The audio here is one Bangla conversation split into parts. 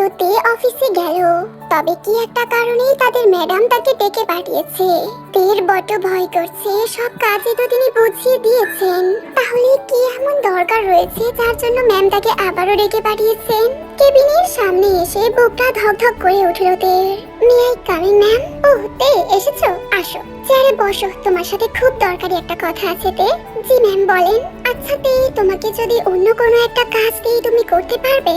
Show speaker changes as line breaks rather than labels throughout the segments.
অথচ অফিসে গেল। তবে কি একটা কারণেই তাদের ম্যাডাম তাকে ডেকে পাঠিয়েছে। তের বড্ড ভয় করছে, সব কাজে তো তিনি বুঝিয়ে দিয়েছেন। তাহলে কি এমন দরকার রয়েছে যার জন্য ম্যাম তাকে আবারও ডেকে পাঠিয়েছেন? কেবিনের সামনে এসে বুকটা ধক ধক করে উঠল তের। মিয়াই কামিং ম্যাম ও তে এসেছ? আসো। চেয়ারে বসো, তোমার সাথে খুব দরকারি একটা কথা আছে তে। জি ম্যাম, বলেন। আচ্ছা তে, তোমাকে যদি অন্য কোনো একটা কাজ দিই তুমি করতে পারবে?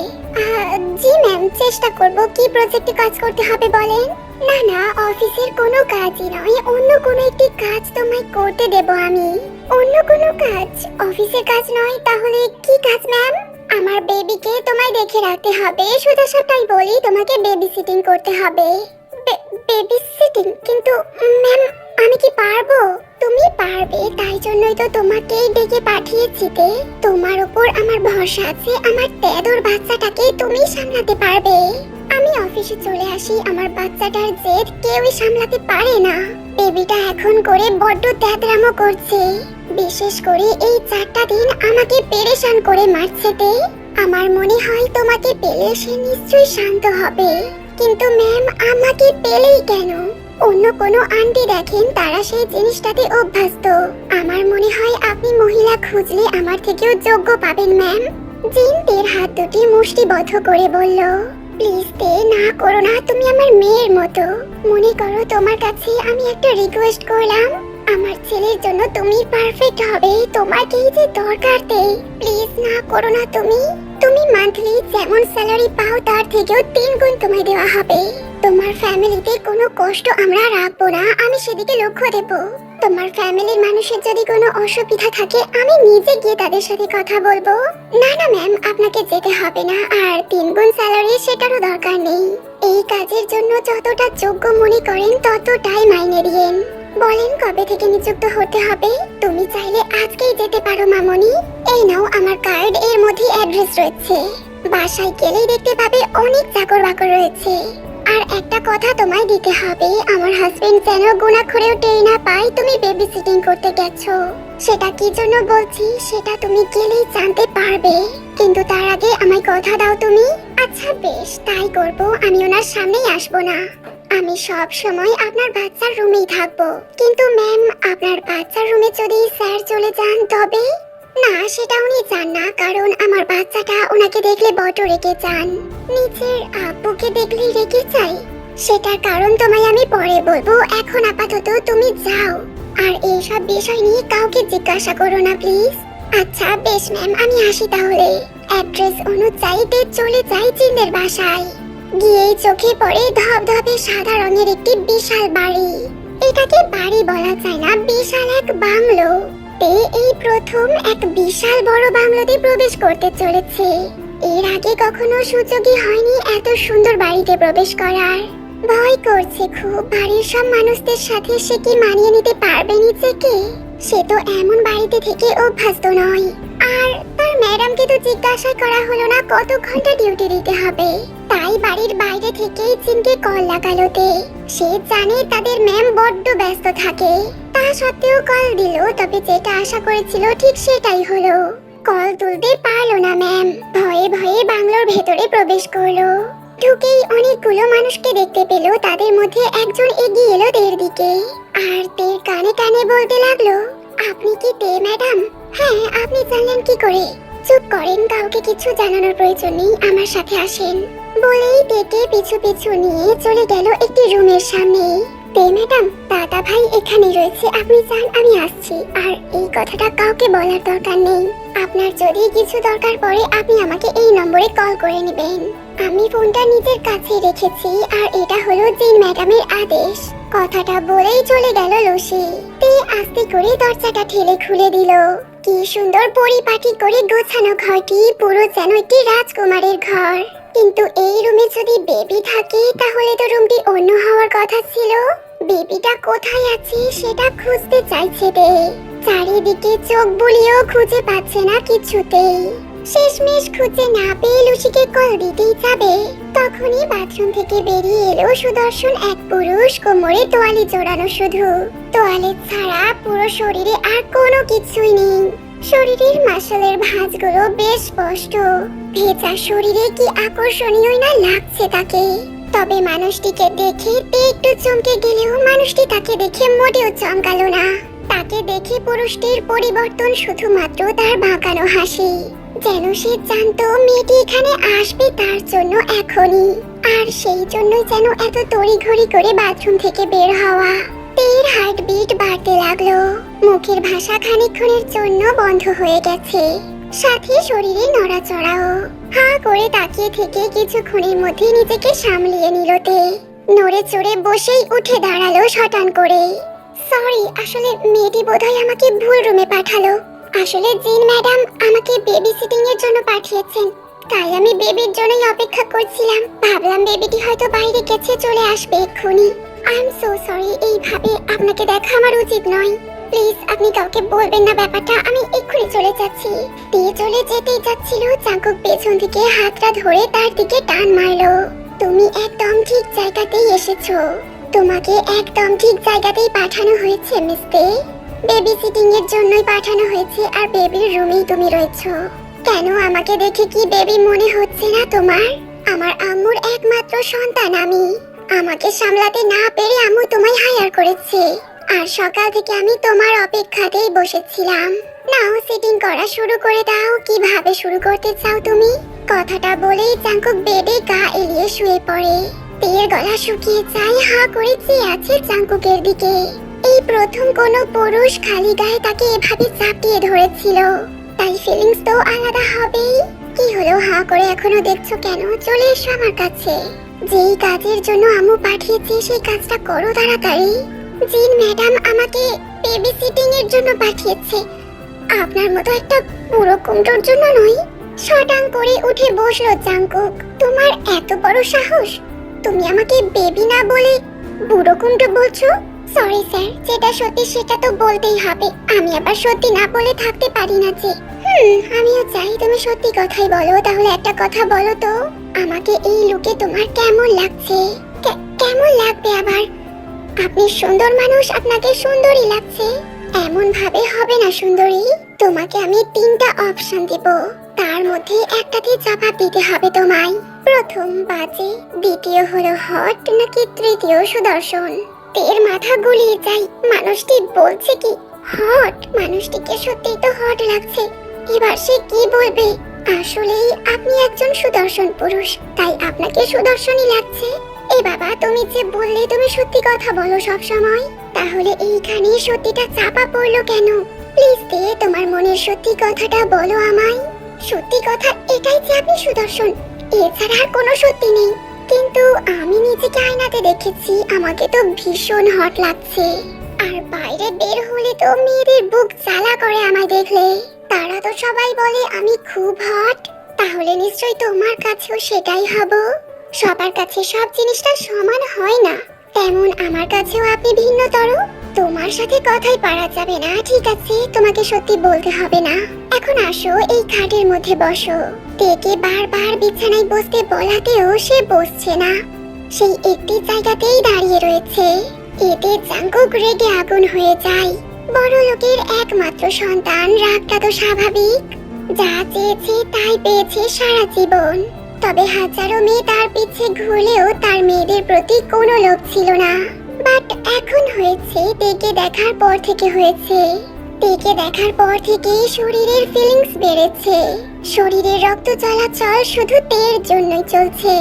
জি ম্যাম, চেষ্টা করব। কি প্রজেক্টে কাজ করতে হবে বলেন? না না, অফিসের কোনো কাজই নয়। অন্য কোনো একটি কাজ তোমায় করতে দেব আমি। অন্য কোনো কাজ? অফিসের কাজ নয়? তাহলে কি কাজ ম্যাম? আমার বেবিকে তোমায় দেখে রাখতে হবে। সোজা সাপটাই বলি, তোমাকে বেবি সিটিং করতে হবে। বেবি সিটিং কিন্তু ম্যাম আমি কি পারব? তুমি পারবে, তাই জন্যই তো তোমাকেই ডেকে পাঠিয়েছি তে। তোমার উপর আমার ভরসা আছে, আমার তেদর বাচ্চাটাকে তুমি সামলাতে পারবে। আমি অফিসে চলে আসি, আমার বাচ্চাটার জেদ কেউই সামলাতে পারে না। বেবিটা এখন করে বড্ড তেদরামো করছে। বিশেষ করে এই চারটা দিন আমাকে পেরেশান করে মারছে তে। আমার মনে হয় তোমাকে পেলে সে নিশ্চয়ই শান্ত হবে। কিন্তু ম্যাম আমাকে পেলেই কেন? অন্য কোনো আন্টি দেখেন, তারা সেই জিনিসটাতে অভ্যস্ত। আমার মনে হয় আপনি মহিলা খুঁজলে আমার থেকেও যোগ্য পাবেন ম্যাম জিন তের হাত দুটি মুষ্টিবদ্ধ করে বলল প্লিজ তে না করো না, তুমি আমার মেয়ের মতো। মনে করো তোমার কাছে আমি একটা রিকোয়েস্ট করলাম। আমার ছেলের জন্য তুমি পারফেক্ট হবে, তোমাকেই যে দরকার তে প্লিজ না করো না তুমি। তুমি মান্থলি যেমন স্যালারি পাও, তার থেকেও তিন গুণ তোমায় দেওয়া হবে। তোমার ফ্যামিলিতে কোনো কষ্ট আমরা রাখব না, আমি সেদিকে লক্ষ্য দেব। তোমার ফ্যামিলির মানুষের যদি কোনো অসুবিধা থাকে, আমি নিজে গিয়ে তাদের সাথে কথা বলব। না না, ম্যাম, আপনাকে যেতে হবে না, আর তিন গুণ স্যালারি সেটারও দরকার নেই। এই কাজের জন্য যতটা যোগ্য মনে করেন, ততটাই মাইনে দিয়েন। বলেন কবে থেকে নিযুক্ত হতে হবে? তুমি চাইলে আজকেই যেতে পারো মামনি। এই নাও আমার কার্ড, এর মধ্যে অ্যাড্রেস রয়েছে। বাসায় গেলেই দেখতে পাবে অনেক চাকর বাকর রয়েছে। আর একটা কথা তোমায় দিতে হবে, আমার হাজবেন্ড যেন গুণাখরেও টের না পায় তুমি বেবি সিটিং করতে গেছো। সেটা কি জন্য বলছি, সেটা তুমি গেলেই জানতে পারবে। কিন্তু তার আগে আমায় কথা দাও তুমি। আচ্ছা বেশ, তাই করব, আমি ওনার সামনেই আসব না। আমি সব সময় আপনার বাচ্চার রুমেই থাকব। কিন্তু ম্যাম, আপনার বাচ্চার রুমে যদি স্যার চলে যান তবে? না, সেটা উনি চান না, কারণ আমার বাচ্চাটা ওনাকে দেখলে বট রেগে যান। নিজের আব্বুকে দেখলে রেগে চাই সেটার কারণ তোমায় আমি পরে বলব। এখন আপাতত তুমি যাও। আর এইসব বিষয় নিয়ে কাউকে জিজ্ঞাসা করো না, প্লিজ। আচ্ছা বেশ ম্যাম, আমি আসি তাহলে। অ্যাড্রেস অনুযায়ী চলে যাই চিনের বাসায়। গিয়েই চোখে পড়ে ধবধবে সাদা রঙের একটি বিশাল বাড়ি। এটাকে বাড়ি বলা যায় না, বিশাল এক বাংলো। তে এই প্রথম এক বিশাল বড় বাংলোতে প্রবেশ করতে চলেছে। এর আগে কখনো সুযোগই হয়নি এত সুন্দর বাড়িতে প্রবেশ করার। ভয় করছে খুব, বাড়ির সব মানুষদের সাথে সে কি মানিয়ে নিতে পারবে নিজেকে? সে তো এমন বাড়িতে থেকে অভ্যস্ত নয়। আর তার ম্যাডামকে তো জিজ্ঞাসা করা হলো না কত ঘণ্টা ডিউটি দিতে হবে। তাই বাড়ির বাইরে থেকেই চিনকে কল লাগালো তে সে জানে তাদের ম্যাম বড্ড ব্যস্ত থাকে। তা সত্ত্বেও কল দিল, তবে যেটা আশা করেছিল ঠিক সেটাই হলো। কল তুলতে পারল না ম্যাম, ভয়ে ভয়ে বাংলোর ভেতরে প্রবেশ করল। ঢুকেই অনেকগুলো মানুষকে দেখতে পেল, তাদের মধ্যে একজন এগিয়ে এলো দের দিকে। আর তের কানে কানে বলতে লাগল, আপনি কি তে, ম্যাডাম? হ্যাঁ আপনি জানলেন কি করে? চুপ করেন, কাউকে কিছু জানানোর প্রয়োজন নেই, আমার সাথে আসেন। বলেই তেকে পিছু পিছু নিয়ে চলে গেল একটি রুমের সামনে। তে ম্যাডাম, দাদা ভাই এখানে রয়েছে, আপনি যান, আমি আসছি। আর এই কথাটা কাউকে বলার দরকার নেই। আপনার যদি কিছু দরকার পড়ে, আপনি আমাকে এই নম্বরে কল করে নেবেন। আমি ফোনটা নিজের কাছে রেখেছি, আর এটা হলো জিন ম্যাডামের আদেশ। কথাটা বলেই চলে গেল লসি তে আস্তে করে দরজাটা ঠেলে খুলে দিল। কি সুন্দর পরিপাটি করে গোছানো ঘরটি, পুরো যেন একটি রাজকুমারের ঘর। কিন্তু এই রুমে যদি বেবি থাকে, তাহলে তো রুমটি অন্য হওয়ার কথা ছিল। বেবিটা কোথায় আছে সেটা খুঁজতে চাইছে তে চারিদিকে চোখ বুলিয়েও খুঁজে পাচ্ছে না কিছুতেই। শেষমেশ খুঁজে না পেয়ে লুসিকে কল দিতেই যাবে। তখনই বাথরুম থেকে বেরিয়ে এলো সুদর্শন এক পুরুষ কোমরে তোয়ালি জোড়ানো শুধু। তোয়ালে ছাড়া পুরো শরীরে আর কোনো কিছুই নেই। শরীরের মাসলের ভাঁজগুলো বেশ স্পষ্ট। ভেজা শরীরে কি আকর্ষণীয় না লাগছে তাকে? তবে মানুষটিকে দেখে তে একটু চমকে গেলেও মানুষটি তাকে দেখে মোটেও চমকালো না। তাকে দেখে পুরুষটির পরিবর্তন শুধুমাত্র তার বাঁকানো হাসি। যেন সে জানতো মেয়েটি এখানে আসবে তার জন্য এখনই। আর সেই জন্যই যেন এত তড়িঘড়ি করে বাথরুম থেকে বের হওয়া। তের হার্টবিট বাড়তে লাগল। মুখের ভাষা খানিকক্ষণের জন্য বন্ধ হয়ে গেছে। সাথে শরীরে নড়াচড়াও। হা করে তাকিয়ে থেকে কিছুক্ষণের মধ্যে নিজেকে সামলিয়ে নিল তে। নড়ে চড়ে বসেই উঠে দাঁড়াল শটান করে। সরি, আসলে মেয়েটি বোধহয় আমাকে ভুল রুমে পাঠালো। আসলে জিন ম্যাডাম আমাকে বেবি সিটিং এর জন্য পাঠিয়েছেন। তাই আমি বেবির জন্যই অপেক্ষা করছিলাম। ভাবলাম বেবিটি হয়তো বাইরে গেছে, চলে আসবে এক্ষুনি। আই এম সো সরি এইভাবে আপনাকে দেখা আমার উচিত নয়। প্লিজ, আপনি কাউকে বলবেন না ব্যাপারটা। আমি এক্ষুনি চলে যাচ্ছি। দিয়ে চলে যেতেই যাচ্ছিল চাঙ্কুক পেছন থেকে হাতটা ধরে তার দিকে টান মারলো। তুমি একদম ঠিক জায়গাতেই এসেছ। তোমাকে একদম ঠিক জায়গাতেই পাঠানো হয়েছে মিস্তে বেবি সিটিং এর জন্যই পাঠানো হয়েছে, আর বেবির রুমেই তুমি রয়েছো। কেন আমাকে দেখে কি বেবি মনে হচ্ছে না তোমার? আমার আম্মুর একমাত্র সন্তান আমি। আমাকে সামলাতে না পেরে আম্মু তোমায় হায়ার করেছে। আর সকাল থেকে আমি তোমার অপেক্ষাতেই বসেছিলাম। নাও সিটিং করা শুরু করে দাও। কীভাবে শুরু করতে চাও তুমি? কথাটা বলেই চাঙ্কুক বেডে গা এলিয়ে শুয়ে পড়ে। তের গলা শুকিয়ে যায়, হা করে চেয়ে আছে চাঙ্কুকের দিকে। এই প্রথম কোনো পুরুষ খালি গায়ে তাকে এভাবে চাপিয়ে ধরেছিল। তাই ফিলিংস তো আলাদা হবেই। কি হলো, হা করে এখনও দেখছ কেন? চলে এসো আমার কাছে। যেই কাজের জন্য আম্মু পাঠিয়েছে, সেই কাজটা করো তাড়াতাড়ি। জিন ম্যাডাম আমাকে বেবি সিটিং এর জন্য পাঠিয়েছে। আপনার মতো একটা পুরো কুমটোর জন্য নয়। শটাং করে উঠে বসল চাঙ্কুক তোমার এত বড় সাহস? তুমি আমাকে বেবি না বলে বুড়ো কুমটো বলছো? সরি স্যার যেটা সত্যি সেটা তো বলতেই হবে। আমি আবার সত্যি না বলে থাকতে পারি না যে। হুম, আমিও চাই তুমি সত্যি কথাই বলো। তাহলে একটা কথা বলো তো, আমাকে এই লুকে তোমার কেমন লাগছে? কেমন লাগবে আবার? আপনি সুন্দর মানুষ, আপনাকে সুন্দরই লাগছে। এমন ভাবে হবে না সুন্দরী। তোমাকে আমি তিনটা অপশন দেব। তার মধ্যে একটাতে জবাব দিতে হবে তোমায়। প্রথম বাজে, দ্বিতীয় হলো হট, নাকি তৃতীয় সুদর্শন? তের মাথা গুলিয়ে যায় মানুষটি বলছে কি, হট, মানুষটিকে সত্যিই তো হট লাগছে। এবার সে কি বলবে? আসলেই আপনি একজন সুদর্শন পুরুষ, তাই আপনাকে সুদর্শনই লাগছে। এ বাবা, তুমি যে বললে তুমি সত্যি কথা বলো সব সময় তাহলে এইখানে সত্যিটা চাপা পড়ল কেন? প্লিজ দে, তোমার মনের সত্যি কথাটা বলো আমায়। সত্যি কথা এটাই যে আপনি সুদর্শন, এছাড়া আর কোনো সত্যি নেই। কিন্তু আমি নিজেকে আয়নাতে দেখেছি, আমাকে তো ভীষণ হট লাগছে। আর বাইরে বের হলে তো মেয়েদের বুক জ্বালা করে আমায় দেখলে। তারা তো সবাই বলে আমি খুব হট, তাহলে নিশ্চয়ই তোমার কাছেও সেটাই হব। সবার কাছে সব জিনিসটা সমান হয় না। তেমন আমার কাছেও আপনি ভিন্নতর। তোমার সাথে কথাই পারা যাবে না, ঠিক আছে? তোমাকে সত্যি বলতে হবে না। এখন আসো, এই খাটের মধ্যে বসো। তেকে বারবার বিছানায় বসতে বলাতেও সে বসছে না। সেই একটি জায়গাতেই দাঁড়িয়ে রয়েছে। এতে জাঙ্কুক রেগে আগুন হয়ে যায়। বড় লোকের একমাত্র সন্তান, রাগটা তো স্বাভাবিক। যা চেয়েছে তাই পেয়েছে সারা জীবন। তবে হাজারো মেয়ে তার পিছে ঘুরলেও তার মেয়েদের প্রতি কোনো লোভ ছিল না। বাট এখন হয়েছে তেকে দেখার পর থেকে হয়েছে। তেকে দেখার পর থেকে শরীরের ফিলিংস বেড়েছে। শরীরের রক্ত চলাচল শুধু তের জন্যই চলছে।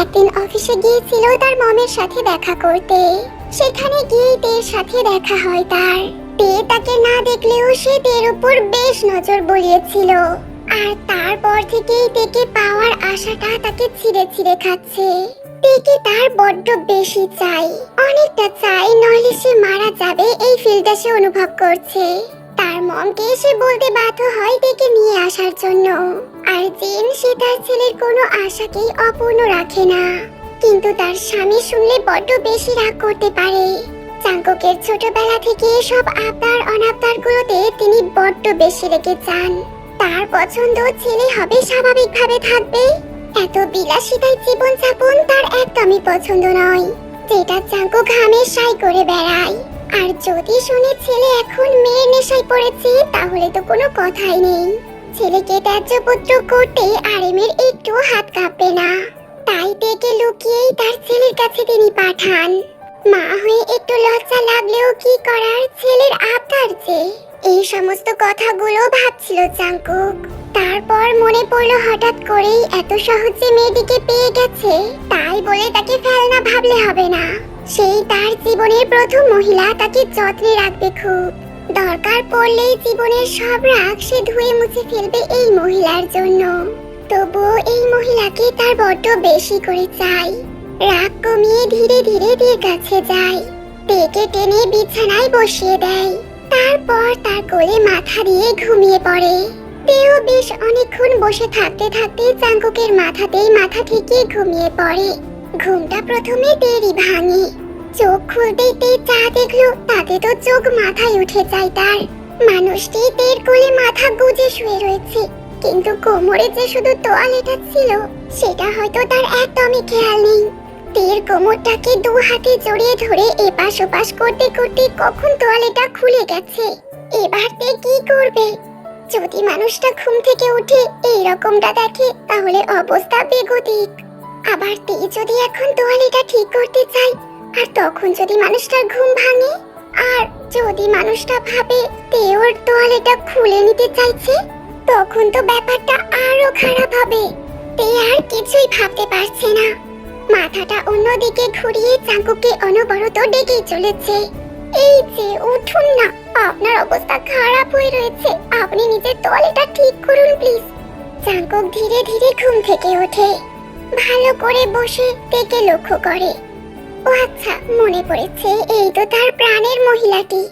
একদিন অফিসে গিয়েছিল তার মমের সাথে দেখা করতে। সেখানে গিয়ে তের সাথে দেখা হয় তার। তে তাকে না দেখলেও সে তের উপর বেশ নজর বলিয়েছিল। আর তারপর থেকেই তেকে পাওয়ার আশাটা তাকে ছিঁড়ে ছিঁড়ে খাচ্ছে। তেকে তার বড্ড বেশি চাই। অনেকটা চাই, নইলে সে মারা যাবে এই ফিলটা সে অনুভব করছে। তার মমকে এসে বলতে বাধ্য হয় তেকে নিয়ে আসার জন্য। আর জিন সে তার ছেলের কোনো আশাকেই অপূর্ণ রাখে না। কিন্তু তার স্বামী শুনলে বড্ড বেশি রাগ করতে পারে। চাঙ্ককের ছোটবেলা থেকে সব আবদার অনাবদার গুলোতে তিনি বড্ড বেশি রেগে যান। তার পছন্দ ছেলে হবে স্বাভাবিকভাবে থাকবে। এত বিলাসিতায় জীবন যাপন তার একদমই পছন্দ নয়। যেটা চাঙ্কু ঘামে সাই করে বেড়ায়। আর যদি শুনে ছেলে এখন মেয়ের নেশায় পড়েছে, তাহলে তো কোনো কথাই নেই। ছেলেকে ত্যায্য পুত্র করতে আরেমের একটু হাত কাঁপবে না। তাই তেকে লুকিয়েই তার ছেলের কাছে তিনি পাঠান। মা হয়ে একটু লজ্জা লাগলেও কি করার? ছেলের আবদার যে। এই সমস্ত কথাগুলো ভাবছিল চাঙ্কুক। তারপর মনে পড়ল হঠাৎ করেই এত সহজে মেয়েটিকে পেয়ে গেছে, তাই বলে তাকে ফেলনা ভাবলে হবে না। সেই তার জীবনের প্রথম মহিলা তাকে যত্নে রাখবে খুব। দরকার পড়লেই জীবনের সব রাগ সে ধুয়ে মুছে ফেলবে এই মহিলার জন্য। তবুও এই মহিলাকে তার বড্ড বেশি করে চাই। রাগ কমিয়ে ধীরে ধীরে দিয়ে কাছে যায়। পেকে টেনে বিছানায় বসিয়ে দেয়। তারপর তার কোলে মাথা দিয়ে ঘুমিয়ে পড়ে। তেও বেশ অনেকক্ষণ বসে থাকতে থাকতে চাঙ্কুকের মাথাতেই মাথা ঠেকিয়ে ঘুমিয়ে পড়ে। ঘুমটা প্রথমে দেরি ভাঙে। চোখ খুলতেই তে চা দেখল, তাতে তো চোখ মাথায় উঠে যায় তার। মানুষটি তের কোলে মাথা গুজে শুয়ে রয়েছে। কিন্তু কোমরে যে শুধু তোয়ালেটা ছিল, সেটা হয়তো তার একদমই খেয়াল নেই। তের কোমরটাকে দু হাতে জড়িয়ে ধরে এপাশ ওপাশ করতে করতে কখন তোয়ালেটা খুলে গেছে? এবার তে কি করবে? যদি মানুষটা ঘুম থেকে উঠে এই রকমটা দেখে তাহলে অবস্থা বেগতিক। আবার তে যদি এখন তোয়ালেটা ঠিক করতে চায়, আর তখন যদি মানুষটার ঘুম ভাঙে? আর যদি মানুষটা ভাবে তে ওর তোয়ালেটা খুলে নিতে চাইছে, তখন তো ব্যাপারটা আরও খারাপ হবে। তে আর কিছুই ভাবতে পারছে অন্যদিকে ঘুরিয়ে চাঙ্কুকে অনবরত ডেকেই চলেছে। এই যে, উঠুন না। আপনার অবস্থা খারাপ হয়ে রয়েছে। আপনি নিজের তোয়ালেটা ঠিক করুন, প্লিজ। চাঙ্কুক ধীরে ধীরে ঘুম থেকে ওঠে। ভালো করে বসে তেকে লক্ষ্য করে। ও আচ্ছা মনে পড়েছে, এই তো তার প্রাণের মহিলাটি।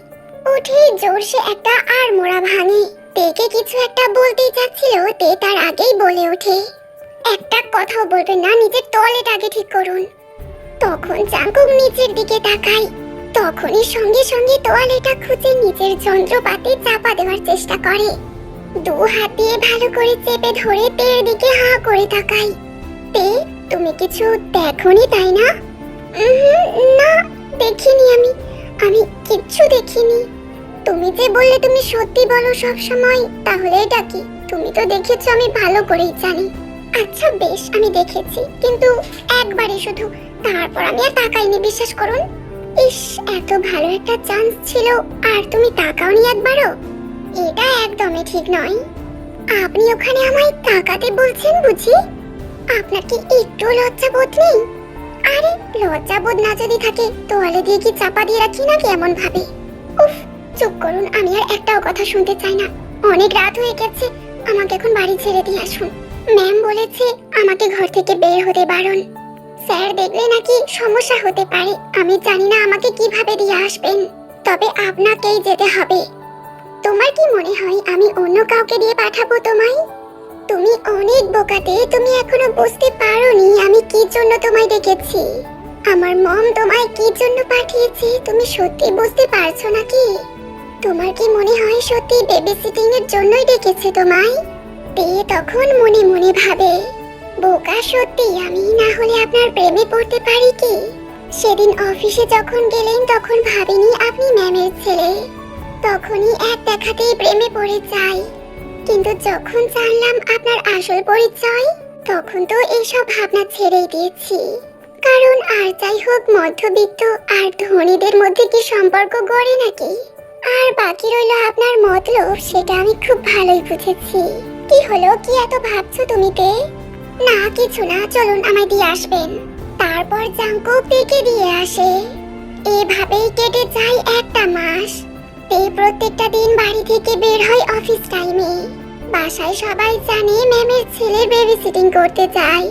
উঠে জোরসে একটা আর মোড়া ভাঙে। তেকে কিছু একটা বলতেই চাচ্ছিল, তে তার আগেই বলে ওঠে। একটা কথাও বলবেন না, নিজের আগে ঠিক করুন। তখন চাঙ্কুক নিচের দিকে তাকাই তখনই সঙ্গে সঙ্গে তোয়ালেটা খুঁজে নিজের যন্ত্রপাতি চাপা দেওয়ার চেষ্টা করে। দু হাত দিয়ে ভালো করে চেপে ধরে তের দিকে হা করে তাকাই তে, তুমি কিছু দেখোনি তাই না? না, দেখিনি আমি। আমি কিচ্ছু দেখিনি। তুমি যে বললে তুমি সত্যি বলো সব সময়, তাহলে এটা কি? তুমি তো দেখেছ আমি ভালো করেই জানি। আচ্ছা বেশ, আমি দেখেছি। কিন্তু একবারে শুধু তারপর আমি আর তাকাইনি বিশ্বাস করুন। ইস, এত ভালো একটা চান্স ছিল, আর তুমি তাকাওনি একবারও? এটা একদমই ঠিক নয়। আপনি ওখানে আমায় তাকাতে বলছেন বুঝি? আপনার কি একটু লজ্জা বোধ নেই? আরে লজ্জা বোধ না যদি থাকে, তোয়ালে দিয়ে কি চাপা দিয়ে রাখি নাকি এমন ভাবে? উফ, চুপ করুন, আমি আর একটাও কথা শুনতে চাই না। অনেক রাত হয়ে গেছে, আমাকে এখন বাড়ি ছেড়ে দিয়ে আসুন। ম্যাম বলেছে, আমাকে ঘর থেকে বের হতে বারণ। স্যার, দেখলে নাকি সমস্যা হতে পারে। আমি জানি না আমাকে কীভাবে দিয়ে আসবেন, তবে আপনাকেই যেতে হবে। তোমার কি মনে হয় আমি অন্য কাউকে দিয়ে পাঠাবো তোমায়? তুমি অনেক বোকাতে, তুমি এখনও বুঝতে পারোনি আমি কি জন্য তোমায় ডেকেছি। আমার মম তোমায় কি জন্য পাঠিয়েছে, তুমি সত্যি বুঝতে পারছ নাকি? তোমার কি মনে হয় সত্যি বেবি সিটিং এর জন্যই ডেকেছে তোমায়? তে তখন মনে মনে ভাবে। বোকা, সত্যি? আমি না হলে আপনার প্রেমে পড়তে পারি কি? সেদিন অফিসে যখন গেলেন, তখন ভাবিনি আপনি ম্যামের ছেলে। তখনই এক দেখাতেই প্রেমে পড়ে যাই। কিন্তু যখন জানলাম আপনার আসল পরিচয়, তখন তো এইসব ভাবনা ছেড়েই দিয়েছি। কারণ আর যাই হোক, মধ্যবিত্ত আর ধনীদের মধ্যে কি সম্পর্ক গড়ে নাকি? আর বাকি রইল আপনার মতলব, সেটা আমি খুব ভালোই বুঝেছি। কি হলো, কি এত ভাবছ তুমি তে? না, কিছু না, চলুন আমায় দিয়ে আসবেন। তারপর জাঙ্কু পেকে দিয়ে আসে। এভাবেই কেটে যায় একটা মাস। তে প্রত্যেকটা দিন বাড়ি থেকে বের হয় অফিস টাইমে। বাসায় সবাই জানে ম্যামের ছেলে বেবি সিটিং করতে যায়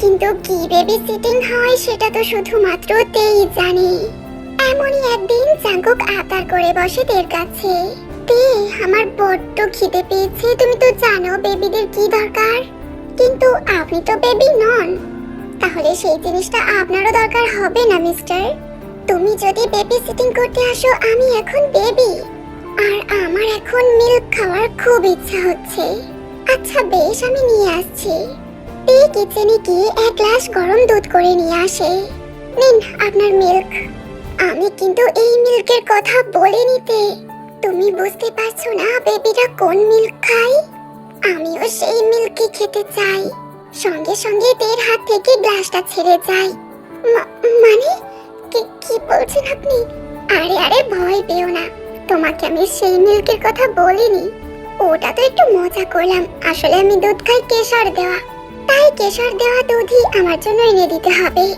কিন্তু কি বেবি সিটিং হয় সেটা তো শুধুমাত্র তেই জানে। এমনই একদিন জাঙ্কুক আবদার করে বসে তের কাছে। তে, আমার বড্ড খিদে পেয়েছে, তুমি তো জানো বেবিদের কি দরকার? কিন্তু আপনি তো বেবি নন। তাহলে সেই জিনিসটা আপনারও দরকার হবে না মিস্টার তুমি যদি বেবি সিটিং করতে আসো, আমি এখন বেবি আর আমার এখন মিল্ক খাওয়ার খুব ইচ্ছা হচ্ছে। আচ্ছা বেশ, আমি নিয়ে আসছি। এই কিচেনে গিয়ে এক গ্লাস গরম দুধ করে নিয়ে আসে। নিন আপনার মিল্ক আমি কিন্তু এই মিল্কের কথা বলে নিতে তুমি বুঝতে পারছ না বেবিরা কোন মিল্ক খায়? আমিও সেই মিল্কি খেতে চাই। সঙ্গে সঙ্গে তের হাত থেকে গ্লাসটা ছেড়ে যায় মানে? কি কি বলছেন আপনি? আরে আরে, ভয় পেও না। তোমাকে আমি সেই মিল্কের কথা বলিনি। ওটা তো একটু মজা করলাম। আসলে আমি দুধ খাই কেশর দেওয়া। তাই কেশর দেওয়া দুধই আমার জন্য এনে দিতে হবে।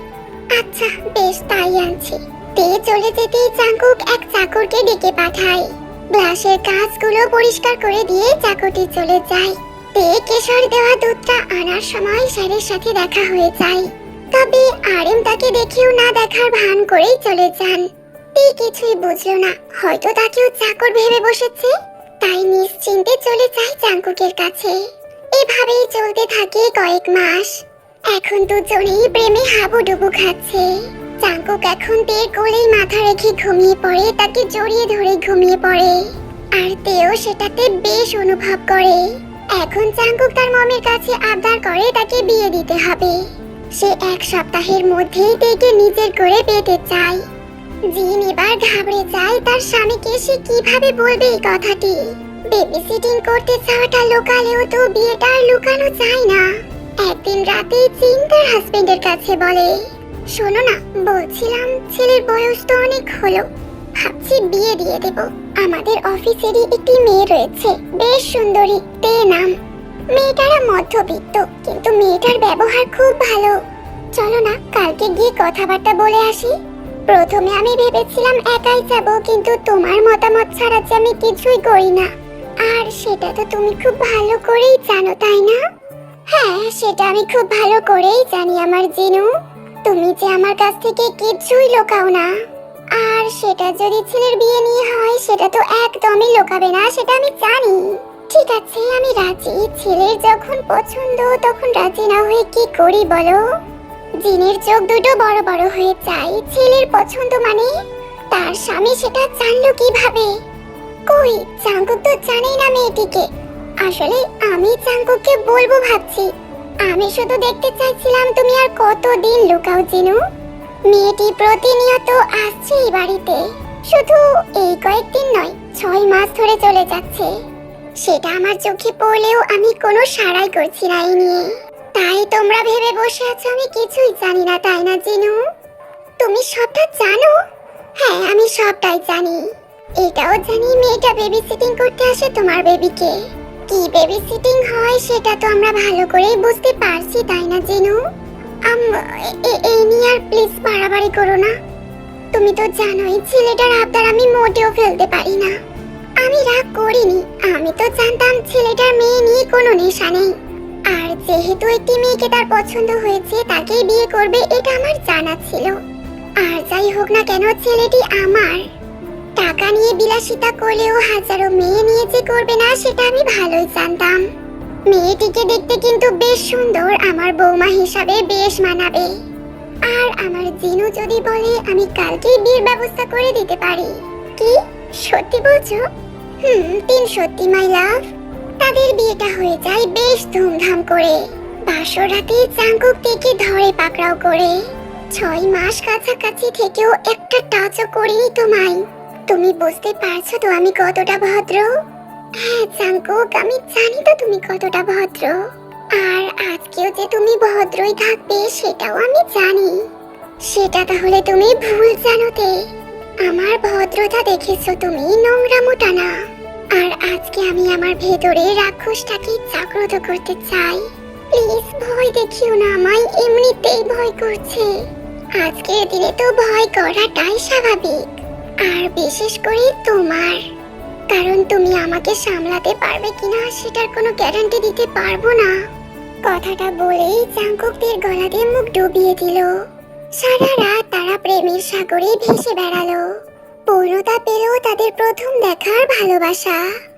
আচ্ছা বেশ, তাই আনছি। তে চলে যেতেই চাঙ্কুক এক চাকরকে ডেকে পাঠায়। গ্লাসের কাঁচগুলো পরিষ্কার করে দিয়ে চাকরটি চলে যায়। তে কেশর দেওয়া দুধটা আনার সময় স্যারের সাথে দেখা হয়ে যায়। তবে আরেম তাকে দেখেও না দেখার ভান করেই চলে যান। তে কিছুই বুঝলো না, হয়তো তাকেও চাকর ভেবে বসেছে। তাই নিশ্চিন্তে চলে যায় চাঙ্কুকের কাছে। এভাবেই চলতে থাকে কয়েক মাস। এখন দুজনেই প্রেমে হাবুডুবু খাচ্ছে। চাঙ্কুক এখন তের কোলেই মাথা রেখে ঘুমিয়ে পড়ে, তাকে জড়িয়ে ধরে ঘুমিয়ে পড়ে। আর তেও সেটাতে বেশ অনুভব করে। এখন চাঙ্কুক তার মমের কাছে আবদার করে, তাকে বিয়ে দিতে হবে। সে এক সপ্তাহের মধ্যেই তেকে নিজের করে পেতে চায়। জিন এবার ঘাবড়ে যায় তার স্বামীকে, সে কীভাবে বলবে এই কথাটি? বেবি সিটিং করতে চাওয়াটা লোকালেও তো বিয়েটা আর লুকানো যায় না। একদিন রাতে জিন তার হাজবেন্ডের কাছে বলে শোনো না, বলছিলাম ছেলের বয়স তো অনেক হলো। ভাবছি বিয়ে দিয়ে দেব। আমাদের অফিসেরই একটি মেয়ে রয়েছে, বেশ সুন্দরী তে নাম। মেয়েটারা মধ্যবিত্ত, কিন্তু মেয়েটার ব্যবহার খুব ভালো। চলো না, কালকে গিয়ে কথাবার্তা বলে আসি। প্রথমে আমি ভেবেছিলাম একাই যাব, কিন্তু তোমার মতামত ছাড়া যে আমি কিছুই করি না। আর সেটা তো তুমি খুব ভালো করেই জানো, তাই না? হ্যাঁ সেটা আমি খুব ভালো করেই জানি আমার জিনু। তুমি যে আমার কাছ থেকে কিছুই লোকাও না। আর সেটা যদি ছেলের বিয়ে নিয়ে হয়, সেটা তো একদমই লোকাবে না, সেটা আমি জানি। ঠিক আছে, আমি রাজি। ছেলের যখন পছন্দ, তখন রাজি না হয়ে কি করি বলো? জিনের চোখ দুটো বড় বড় হয়ে যায়। ছেলের পছন্দ মানে? তার স্বামী সেটা জানলো কীভাবে? কই চাঙ্কুক তো জানেই না মেয়েটিকে। আসলে আমি চাঙ্কুককে বলব ভাবছি। আমি শুধু দেখতে চাইছিলাম তুমি আর কতদিন লুকাও, জিনু। মেয়েটি প্রতিনিয়ত আসছে এই বাড়িতে। শুধু এই কয়েকদিন নয়, ছয় মাস ধরে চলে যাচ্ছে। সেটা আমার চোখে পড়লেও আমি কোনো সাড়াই করছি না এই নিয়ে। তাই তোমরা ভেবে বসে আছো, আমি কিছুই জানি না, তাই না, জিনু? তুমি সবটা জানো? হ্যাঁ আমি সবটাই জানি। এটাও জানি মেয়েটা বেবি সিটিং করতে আসে তোমার বেবিকে কি বেবি সিটিং হয়, সেটা তো আমরা ভালো করেই বুঝতে পারছি, তাই না, জিনু? আম এই নিয়ে আর প্লিজ বাড়াবাড়ি করো না। তুমি তো জানোই, ছেলেটার আবদার আমি মোটেও ফেলতে পারি না। আমি রাগ করিনি, আমি তো জানতাম ছেলেটার মেয়ে নিয়ে কোনো নেশা নেই। আর যেহেতু একটি মেয়েকে তার পছন্দ হয়েছে, তাকেই বিয়ে করবে, এটা আমার জানা ছিল। আর যাই হোক না কেন, ছেলেটি আমার। টাকা নিয়ে বিলাসিতা করলেও হাজারো মেয়ে নিয়ে যে করবে না, সেটা আমি ভালোই জানতাম। মেয়েটিকে দেখতে কিন্তু বেশ সুন্দর, আমার বৌমা হিসাবে বেশ মানাবে। আর আমার জিনু যদি বলে, আমি কালকেই বিয়ের ব্যবস্থা করে দিতে পারি। কি? সত্যি বলছো? হুম, তিন সত্যি, মাই লাভ। তাদের বিয়েটা হয়ে যায় বেশ ধুমধাম করে। বাসর রাতে চাঙ্কুক থেকে ধরে পাকড়াও করে। ছয় মাস কাছাকাছি থেকেও একটা টাচও করিনি তোমায় তুমি বুঝতে পারছ তো আমি কতটা ভদ্র? হ্যাঁ চাঙ্কুক আমি জানি তো তুমি কতটা ভদ্র। আর আজকেও যে তুমি ভদ্রই থাকবে, সেটাও আমি জানি। সেটা তাহলে তুমি ভুল জানোতে। আমার ভদ্রতা দেখেছ তুমি, নোংরা মোটা না আর আজকে আমি আমার ভেতরে রাক্ষসটাকে জাগ্রত করতে চাই। প্লিজ ভয় দেখিও না আমায়, এমনিতেই ভয় করছে। আজকের দিনে তো ভয় করাটাই স্বাভাবিক। আর বিশেষ করে তোমার। কারণ তুমি আমাকে সামলাতে পারবে কিনা সেটার কোনো গ্যারান্টি দিতে পারব না। কথাটা বলেই চাঙ্কুকদের গলাতে মুখ ডুবিয়ে দিল। সারা রাত তারা প্রেমের সাগরে ভেসে বেড়ালো। পূর্ণতা পেল তাদের প্রথম দেখার ভালোবাসা।